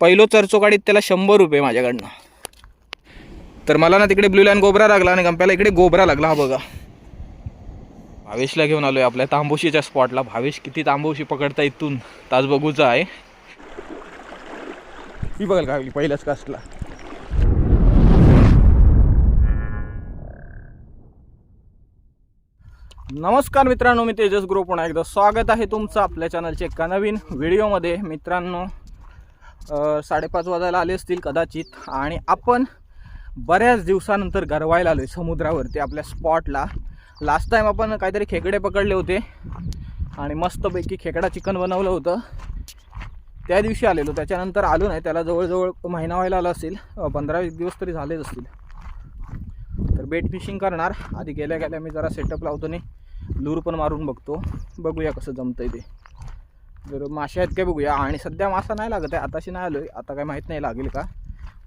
पहिलो चरचोकाडीत त्याला शंभर रुपये माझ्याकडनं. तर मला ना तिकडे ब्लू लाईन गोबरा लागला आणि गंप्याला इकडे गोबरा लागला हा बघा. भावेशला घेऊन आलोय आपल्या तांबोशीच्या स्पॉटला भावेश किती तांबोशी पकडता इथून? ताज बघूचा आहे. ही बघाल का पहिल्याच कास्टला नमस्कार मित्रांनो मी तेजस ग्रुप पुन्हा एकदा. स्वागत आहे तुमचं आपल्या चॅनलच्या एका नवीन व्हिडिओमध्ये मित्रांनो साडेपाच वाजायला आले असतील कदाचित. आणि आपण बऱ्याच दिवसानंतर गरवायला आलो आहे समुद्रावरती आपल्या स्पॉटला. लास्ट टाईम आपण काहीतरी खेकडे पकडले होते. आणि मस्तपैकी खेकडा चिकन बनवलं होतं. त्या दिवशी आलेलो. त्याच्यानंतर आलो नाही. त्याला जवळजवळ महिना व्हायला आला असेल. पंधरा दिवस तरी झालेच असतील. तर बेट फिशिंग करणार. आधी गेल्या गेल्या मी जरा सेटअप लावतो नाही लूर पण मारून बघतो. बघूया कसं जमतं आहे ते. तर मासे आहेत काय बघूया. आणि सध्या मासा नाही लागत आहे. आताशी नाही आलो आहे आता काय माहीत नाही लागेल का.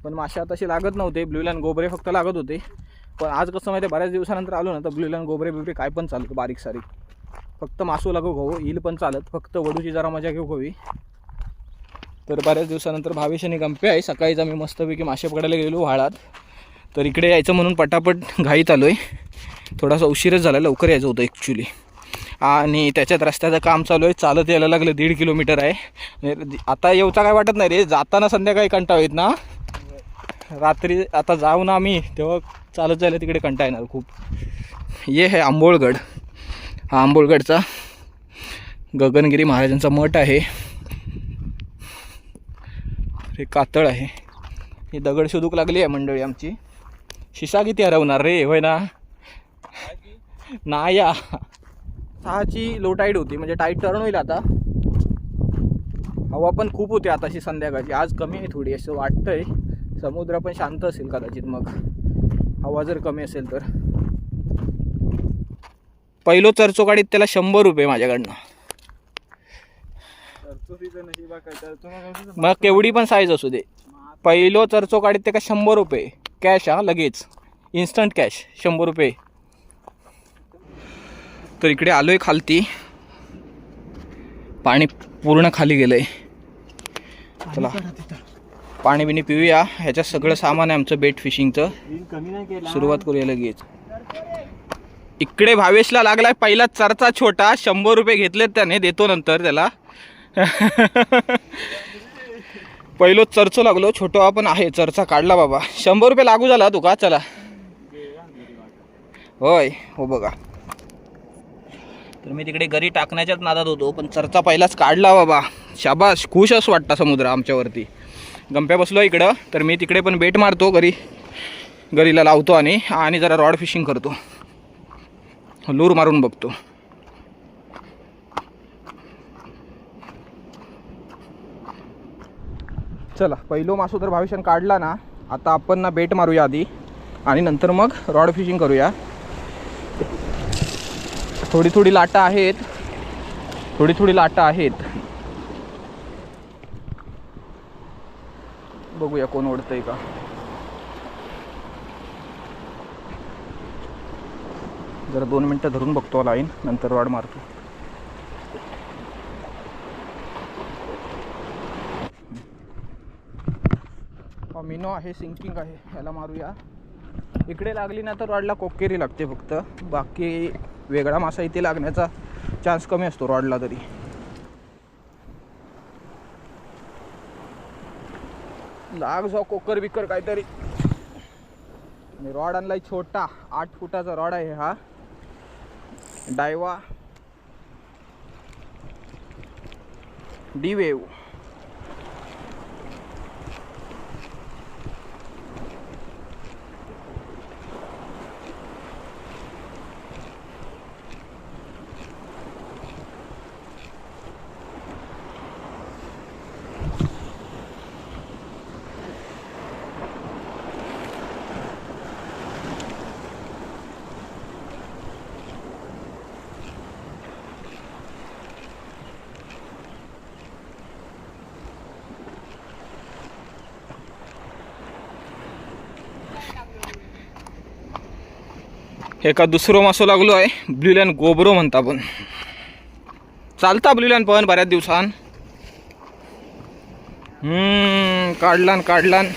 पण मासे आताशी लागत नव्हते. ब्ल्यू लाईन गोबरे फक्त लागत होते. पण आज कसं माहिती आहे बऱ्याच दिवसानंतर आलो ना तर ब्ल्यू लाईन गोबरे बिबरे काय पण चालतं बारीक सारीक. फक्त मासू लागू खाऊ येईल पण चालत. फक्त वडूची जरा मजा घेऊ हवी. तर बऱ्याच दिवसानंतर भावेश आणि गंपे आहे. सकाळीच आम्ही मस्तपैकी मासे पकडायला गेलो व्हाळात तर इकडे यायचं म्हणून पटापट घाईत आलो आहे थोडासा उशीरच झाला लवकर यायचं होतं ॲक्च्युली आणि त्याच्यात रस्त्याचं काम चालू आहे. चालत यायला लागलं. दीड किलोमीटर आहे. आता येऊचा काय वाटत नाही रे. जाताना संध्याकाळी कंटाळ येत ना? रात्री आता जाऊ ना आम्ही. तेव्हा चालत जायला तिकडे कंटाळ येणार खूप. ये आहे आंबोळगड. हा आंबोळगडचा गगनगिरी महाराजांचा मठ आहे. हे कातळ आहे. ही दगड शोधूक लागली आहे मंडळी आमची. शिसा किती हरवणार रे. होय ना? या सहाची लो टाईट होती म्हणजे टाईट टर्न होईल आता. हवा पण खूप होती आताशी संध्याकाळची. आज कमी आहे थोडी असं वाटतंय. समुद्र पण शांत असेल कदाचित मग. हवा जर कमी असेल तर. पहिलो चरचोकाडीत त्याला शंभर रुपये माझ्याकडनं. मग केवढी पण साईज असू दे. पहिलो चरचोकाडीत ते का शंभर रुपये. कॅश हा लगेच. इन्स्टंट कॅश शंभर रुपये. तर इकडे आलोय खालती. पाणी पूर्ण खाली गेलंय. चला. पाणी बिणी पिऊया. ह्याच्यात सगळं सामान आहे आमचं बेट फिशिंगचं. सुरुवात करूया लगेच. इकडे भावेशला लागलाय पहिला चरचा छोटा. शंभर रुपये घेतलेत त्याने. देतो नंतर त्याला. पहिलो चरचो लागलो. छोटो आपण आहे. चरचा काढला बाबा. शंभर रुपये लागू झाला. तुका चला. होय. हो बघा. तर मी तिकडे घरी टाकण्याच्याच नादात होतो पण चरचा पहिलाच काढला बाबा. शाबास खुशच वाटता समुद्र आमच्यावरती. गंप्या बसलो इकडं तर मी तिकडे पण बेट मारतो घरी. गरीला लावतो आणि आणि जरा रॉड फिशिंग करतो. लूर मारून बघतो. चला पहिलो मासो तर भाविषण काढला ना आता आपण ना बेट मारूया आधी आणि नंतर मग रॉड फिशिंग करूया. थोडी थोडी लाटा आहेत. थोडी थोडी लाटा आहेत. बघूया कोण ओढतंय का. जरा दोन मिनटं धरून बघतो लाईन नंतर वाढ मारतो. मिनो आहे सिंकिंग आहे ह्याला मारूया. इकडे लागली ना तर रॉडला कोकेरी लागते फक्त. बाकी वेगळा मासा इथे लागण्याचा चान्स कमी असतो रॉडला तरी. लाग जो कोकर बिकर काहीतरी. रॉड आणलाय छोटा आठ फुटाचा रॉड आहे हा. डायवा. डी वेव हे का दुसरं मासो लागलो आहे. ब्ल्यू लाईन गोबरो म्हणता पण चालता ब्ल्यू लाईन पण बऱ्याच दिवसान. हम्म काढला काढलान.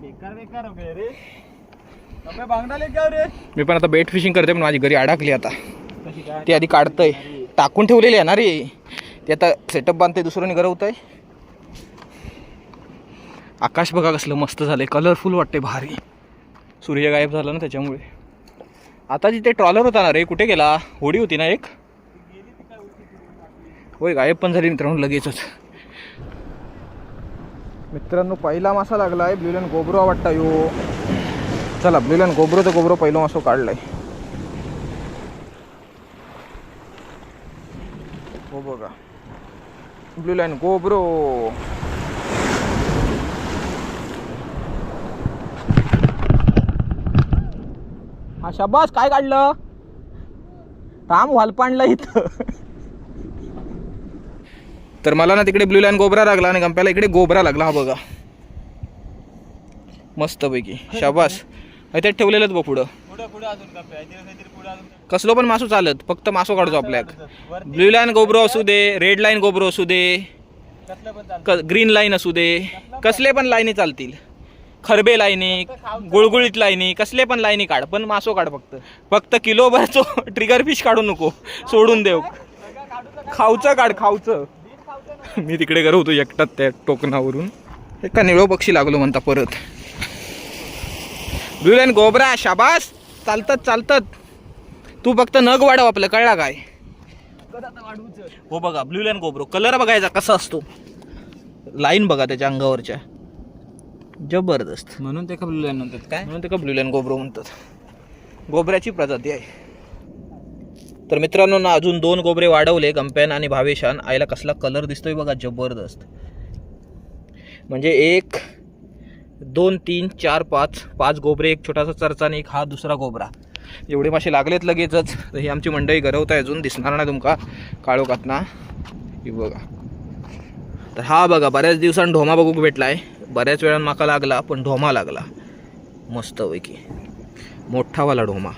बेकार बेकार रे मी पण आता बेट फिशिंग करते पण माझी घरी अडकली आता. ती आधी काढतंय. टाकून ठेवलेली आहे ना रे. ते आता सेटअप बांधते दुसरं आहे आकाश बघा कसलं मस्त झालंय. कलरफुल वाटते भारी. सूर्य गायब झाला ना त्याच्यामुळे. आता जिथे ट्रॉलर होता ना रे कुठे गेला? होडी होती ना एक? होय गायब पण झाली मित्रांनो लगेचच. मित्रांनो पहिला मासा लागलाय. ब्ल्यूलन गोब्रो वाटता यो चला ब्ल्यूलन गोब्रो तर गोब्रो पहिला मासो काढलाय. हो बघा. ब्लू गोब्रो शबास काय काढलं? थांब वालपांडला इथं. तर मला ना तिकडे ब्लू लाईन गोबरा लागला आणि गंप्याला इकडे गोबरा लागला हा बघा. मस्त पैकी शाबास. त्यात ठेवलेलंच बघ पुढं. कसलो पण मासू चालत फक्त मासो काढतो आपल्याक. ब्ल्यू लाईन गोब्रो असू दे रेड लाईन गोब्रो असू दे ग्रीन लाईन असू दे. कसले पण लाईनी चालतील. खरबे लाईनी गुळगुळीत लाईनी कसले पण लाईनी काढ पण मासो काढ फक्त. फक्त किलोभरचो ट्रिगर फिश काढू नको सोडून देव. खाऊचं काढ खाऊचं. मी तिकडे करत होतो एकटात त्या टोकनावरून एका निळो पक्षी लागलो म्हणता परत. ब्ल्यू गोबरा शाबास. चालतात चालतात तू फक्त नग वाढव आपलं कळला काय? हो बघा ब्ल्यू लाईन गोब्रो कलर बघायचा कसा असतो? लाईन बघा त्याच्या अंगावरच्या. जबरदस्त. म्हणून ते ब्लू लाईन म्हणतात काय? म्हणून ते ब्ल्यू लाईन गोब्रो म्हणतात. गोबऱ्याची प्रजाती आहे. तर मित्रांनो ना अजून दोन गोबरे वाढवले गंप्यान आणि भावेशान. आईला कसला कलर दिसतोय बघा जबरदस्त. म्हणजे एक दोन तीन चार पाच पाच गोबरे एक छोटासा चरचा आणि एक हा दुसरा गोबरा. एवढे मासे लागलेत लगेचच. तर ही आमची मंडळी गरवत आहे अजून दिसणार ना तुमका. काळोखात ना. ही बघा. तर हा बघा बऱ्याच दिवसांनी ढोमा बघूक भेटला आहे बऱ्याच वेळान माका लागला पण ढोमा लागला. मस्तपैकी. मोठावाला ढोमा.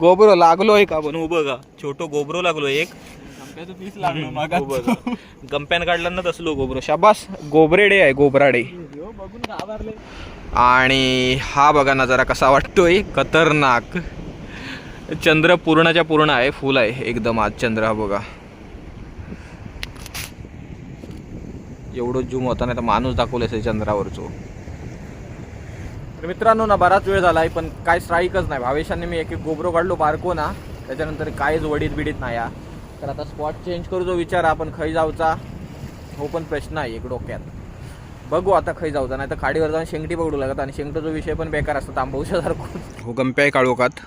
गोबरो लागलोय का पण उभं का छोटो गोबरो लागलो एक. बघा. गंप्यान काढला ना तसलो गोबरो. शाबास. गोबरेडे आहे गोबराडे. आणि हा बघा ना जरा कसा वाटतोय. खतरनाक. चंद्र पूर्णाच्या पूर्ण आहे फुल आहे. एकदम आज चंद्र हा बघा. एवढं जूम होता नाही तर माणूस दाखवले असेल चंद्रावरचो. तर मित्रांनो ना बराच वेळ झाला आहे पण काय स्ट्राईकच नाही. भावेशांनी मी एक एक गोबरो काढलो बारको ना त्याच्यानंतर काहीच वडीत बिडीत नाही हा. तर आता स्पॉट चेंज करू जो विचार आपण खै जाऊचा हो पण प्रश्न आहे एक डोक्यात. बघू आता खै जाऊचा नाही तर खाडीवर जाऊन शेंगटी पकडू लागत आणि शेंगटो विषय पण बेकार असतो तांबवशासारखं हो गंप्याय काळोखात.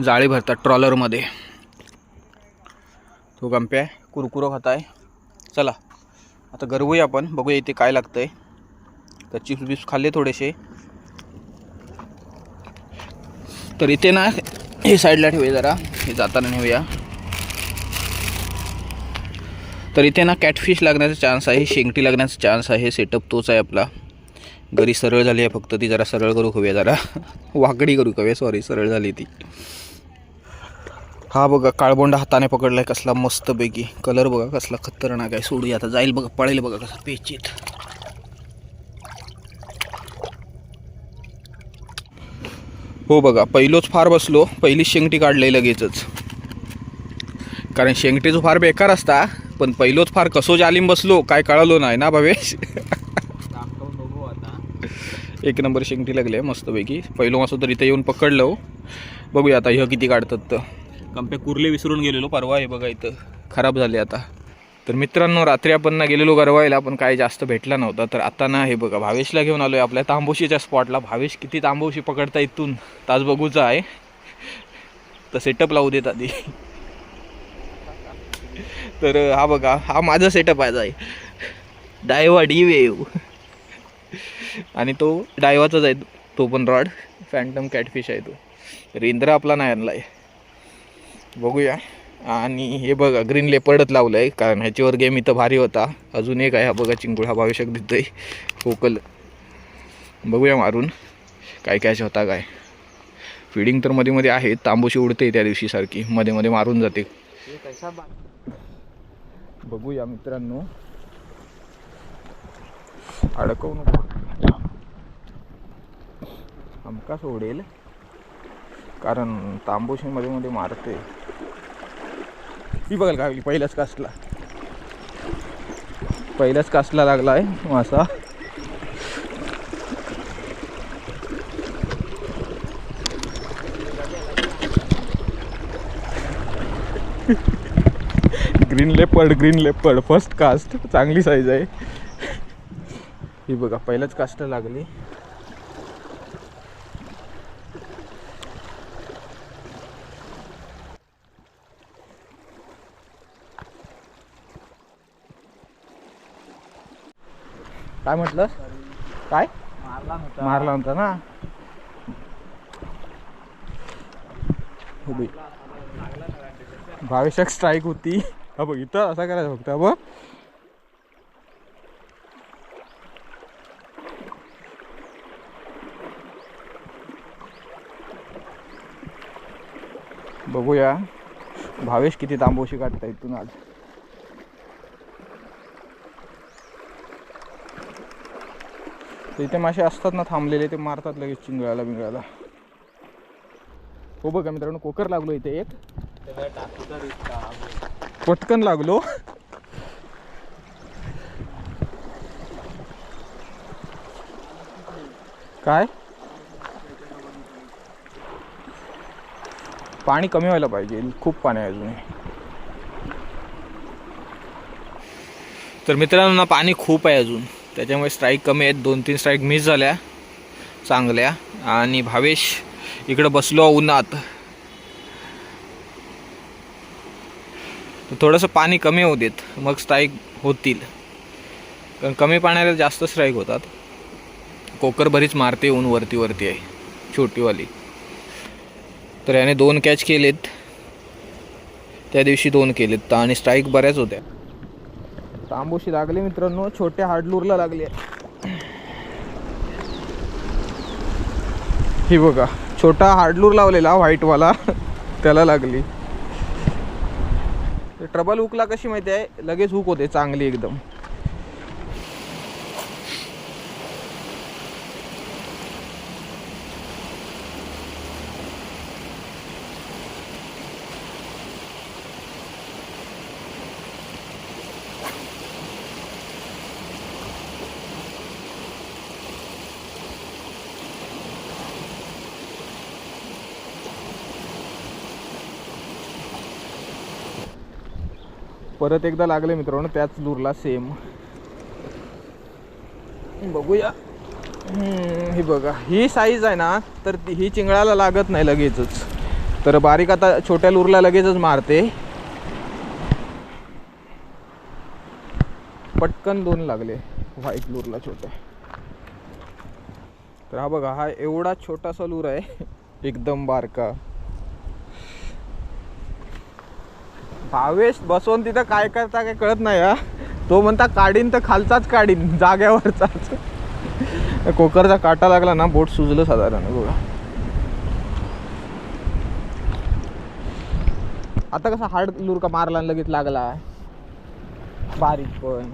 जाळी भरतात ट्रॉलरमध्ये. तो गंप्या कुरकुरो खात आहे चला आता गरवूया आपण बघूया इथे काय लागतं आहे तर चिप्स बिप्स खाल्ले थोडेसे. तर इथे ना हे साईडला ठेवूया जरा. हे जाताना नेऊया. तर इथे ना कॅटफिश लागण्याचा चान्स आहे शेंगटी लागण्याचा चान्स आहे सेटअप तोच आहे आपला. घरी सरळ झाली आहे फक्त ती जरा सरळ करू हवी जरा. वाकडी करू हवी सॉरी सरळ झाली ती. हा बघा काळबोंडा हाताने पकडलाय कसला मस्तपैकी. कलर बघा कसला खतरनाक आहे. सोडूया आता. जाईल बघा पळेल बघा कसा पेचित. हो बघा पहिलोच फार बसलो. पहिली शेंगटी काढली लगेचच. कारण शेंगटेचो फार बेकार असता पण पहिलोच फार कसो जालीम बसलो काय कळालो नाही ना भावेश? आता एक नंबर शेंगटी लागले मस्तपैकी. पहिलो मासो तर इथे येऊन पकडलो हो. बघूया आता ह्य किती काढतात तर. कंपे कुर्ले विसरून गेलेलो परवा आहे बघा इथं खराब झाले आता. तर मित्रांनो रात्री आपण ना गेलेलो गरवायला पण काय जास्त भेटला नव्हता. तर आता ना हे बघा भावेशला घेऊन आलोय आपल्या तांबोशीच्या स्पॉटला भावेश किती तांबोशी पकडता इथून? तास बघूचा आहे. तर सेटअप लावू देत आधी. तर हा बघा हा माझा सेटअप आहे डायवा डी वेव. आणि तो डायवाचाच आहे तो पण रॉड. फॅन्टम कॅटफिश आहे तो. तर इंद्रा आपला नाही आणला आहे बघूया. आणि हे बघा ग्रीन लेपर्डच लावलं आहे कारण ह्याच्यावर गेम इथं भारी होता. अजून एक आहे हा बघा चिंगूळ हा भाविषक दिसतोय फोकल. बघूया मारून काय कॅच होता काय. फिडिंग तर मध्ये मध्ये आहे तांबूशी उडते त्या दिवशी सारखी. मध्ये मध्ये मारून जाते. बघूया मित्रांनो. अडकवू नको. आमका सोडेल कारण तांबूशी मध्ये मध्ये मारते. ही बघाल का पहिल्याच कास्टला पहिल्याच कास्टला लागला आहे मासा. Green leopard green leopard first cast चांगली साईज आहे. ही बघा पहिल्याच कास्ट लागली. काय म्हटलं? काय? मारला मारला होता ना. उभी. भावेशक स्ट्राईक होती. हा बघ इथं असा करायचा फक्त बघ. बघूया. भावेश किती तांबोशी काढता इथून आज. तर इथे मासे असतात ना थांबलेले ते मारतात लगेच चिंगळाला बिंगळाला हो बघा मित्रांनो कोकर लागलो इथे एक. पटकन लागलो. काय? पाणी कमी व्हायला पाहिजे खूप पाणी आहे अजून तर मित्रांनो ना पाणी खूप आहे अजून. त्याच्यामुळे स्ट्राईक कमी आहेत. दोन तीन स्ट्राईक मिस झाल्या. चांगल्या. आणि भावेश इकडं बसलो उन्हात. थोडंसं पाणी कमी होऊ देत. मग स्ट्राईक होतील. कारण कमी पाण्याला जास्त स्ट्राईक होतात. कोकर बरीच मारते ऊन वरती वरती आहे. छोटीवाली. तर याने दोन कॅच केलेत. त्या दिवशी दोन केलेत. आणि स्ट्राईक बऱ्याच होत्या. तांबूशी लागले मित्रांनो छोट्या हार्डलूरला लागले ही बघा छोटा हार्डलूर लावलेला व्हाईटवाला त्याला लागली. ट्रबल हुकला कशी माहिती आहे? लगेच हुक होते चांगली एकदम. परत एकदा लागले मित्रांनो त्याच लूरला सेम बघूया. ही बघा ही साईज आहे ना तर ती- ही चिंगळाला लागत नाही लगेचच. तर बारीक आता छोट्या लूरला लगेचच मारते. पटकन दोन लागले व्हाईट लूरला छोट्या. तर हा बघा हा एवढा छोटासा लूर आहे एकदम बारका. भावेश बसवून तिथं काय करता काय कळत नाही हा. तो म्हणता काढीन तर खालचाच काढीन जाग्यावरचाच. कोकरचा काटा लागला ना बोट सुजलं साधारण बघा. आता कसा हार्ड लुरका मारला आणि लगेच लागला. बारीक पण.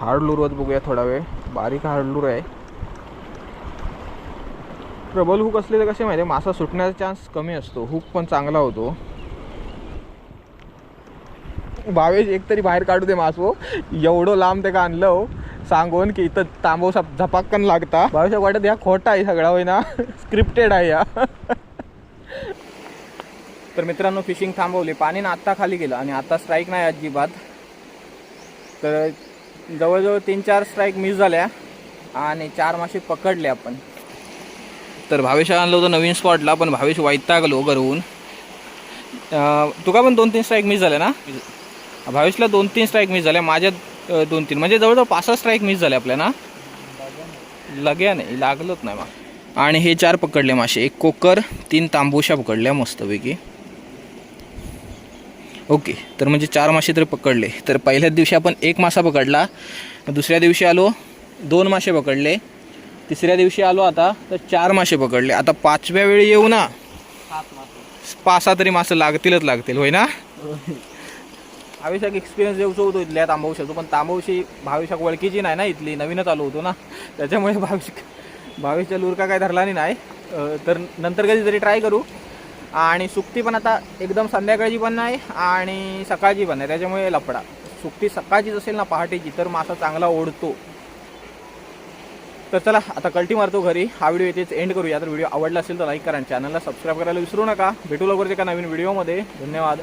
हार्ड लूरवर बघूया थोडा वेळ. बारीक हार्ड लूर आहे. ट्रबल हुक असले तर कसे माहिती आहे? मासा सुटण्याचा चान्स कमी असतो. हुक पण चांगला होतो. भावेश एक तरी बाहेर काढू दे मासो. एवढं लांब ते का आणलं हो. सांगून की इथं तांबव झपाक्कन लागता. भावेश वाटत या खोटा आहे सगळा होय ना? स्क्रिप्टेड आहे या. तर मित्रांनो फिशिंग थांबवली. पाणी ना आत्ता खाली गेलं आणि आता स्ट्राईक नाही अजिबात. तर जवळजवळ तीन चार स्ट्राईक मिस झाल्या आणि चार मासे पकडले आपण. तर भावेश आणलं होतं नवीन स्पॉटला पण भावेश वैतागलो घरून. अं, तुका पण दोन तीन स्ट्राईक मिस झाल्या ना भावेशला दोन तीन स्ट्राईक मिस झाल्या माझ्या दोन तीन म्हणजे जवळजवळ पाच सहा स्ट्राईक मिस झाल्या आपल्या ना? लग्या नाही लागलोच नाही मग. आणि हे चार पकडले मासे. एक कोकर तीन तांबूशा पकडल्या मस्तपैकी. ओके तर म्हणजे चार मासे तर पकडले. तर पहिल्याच दिवशी आपण एक मासा पकडला दुसऱ्या दिवशी आलो दोन मासे पकडले. तिसऱ्या दिवशी आलो आता तर चार मासे पकडले. आता पाचव्या वेळी येऊ ना? पाच सहा तरी मासे लागतीलच लागतील होय ना? भाविशाक एक्सपिरियन्स देऊ होतो इथल्या तांबवशाचं पण तांबवशी भाविशाक ओळखीची नाही ना इथली नवीनच आलो होतो ना? त्याच्यामुळे भाविश भाविशच्या लुरका काय धरला नाही तर नंतर कधीतरी ट्राय करू. आणि सुकती पण आता एकदम संध्याकाळची पण नाही आणि सकाळची पण नाही. त्याच्यामुळे लपडा सुकती सकाळचीच असेल ना पहाटेची तर मासा चांगला ओढतो. तर चला आता कल्टी मारतो घरी. हा व्हिडिओ इथेच एंड करूया. तर व्हिडिओ आवडला असेल तर लाईक करा चॅनलला सबस्क्राईब करायला विसरू नका. भेटू लवकरच एका नवीन व्हिडिओमध्ये धन्यवाद.